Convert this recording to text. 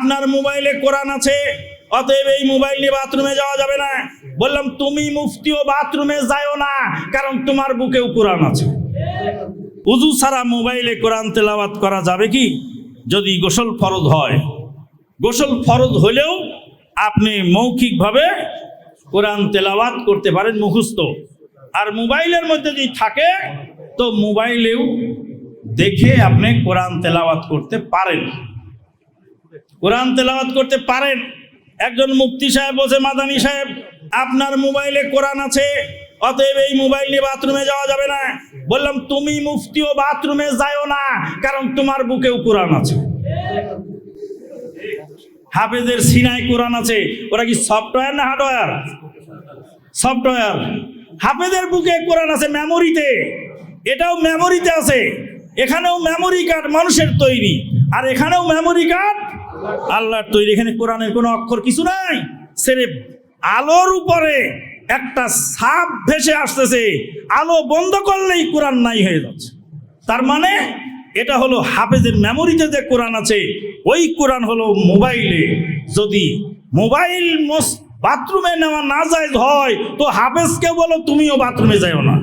আপনার মোবাইলে কোরআন আছে, অতএব এই মোবাইল নিয়ে বাথরুমে যাওয়া যাবে না। বললাম, তুমি মুফতিও বাথরুমে যাও না, কারণ তোমার বুকেও কোরআন আছে। উজু ছাড়া মোবাইলে কোরআন তেলাওয়াত করা যাবে কি? যদি গোসল ফরজ হয়। গোসল ফরজ হলেও আপনি মৌখিকভাবে কোরআন তেলাওয়াত করতে পারেন মুখস্থ। আর মোবাইলের মধ্যে যদি থাকে, তো মোবাইলেও দেখে আপনি কোরআন তেলাওয়াত করতে পারেন। কোরআন তেলাওয়াত করতে পারেন। একজন মুফতি সাহেব বলছে, মাদানী সাহেব, আপনার মোবাইলে কোরআন আছে, অতএব এই মোবাইল নিয়ে বাথরুমে যাওয়া যাবে না। বললাম, তুমি মুফতিও বাথরুমে যাও না, কারণ তোমার বুকেও কোরআন আছে। হাফেজের সিনায় কোরআন আছে। ওরা কি সফটওয়্যার না হার্ডওয়্যার? সফটওয়্যার। হাফেজের বুকে কোরআন আছে মেমোরিতে। এটাও মেমোরিতে আছে। এখানেও মেমোরি কার্ড মানুষের তৈরি। আর এখানেও মেমোরি কার্ড আল্লাহর তৈরি এখানে কোরআনের কোনো অক্ষর কিছু নাই। সেরে আলোর উপরে একটা সাপ ভেসে আসতেছে। আলো বন্ধ করলেই কোরআন নাই হয়ে যাচ্ছে। তার মানে এটা হলো হাফেজের মেমোরিতে যে কোরআন আছে, ওই কোরআন হলো মোবাইলে। যদি মোবাইল বাথরুমে নেওয়া না যায় হয়, তো হাফেজকে বলো তুমিও বাথরুমে যাও না।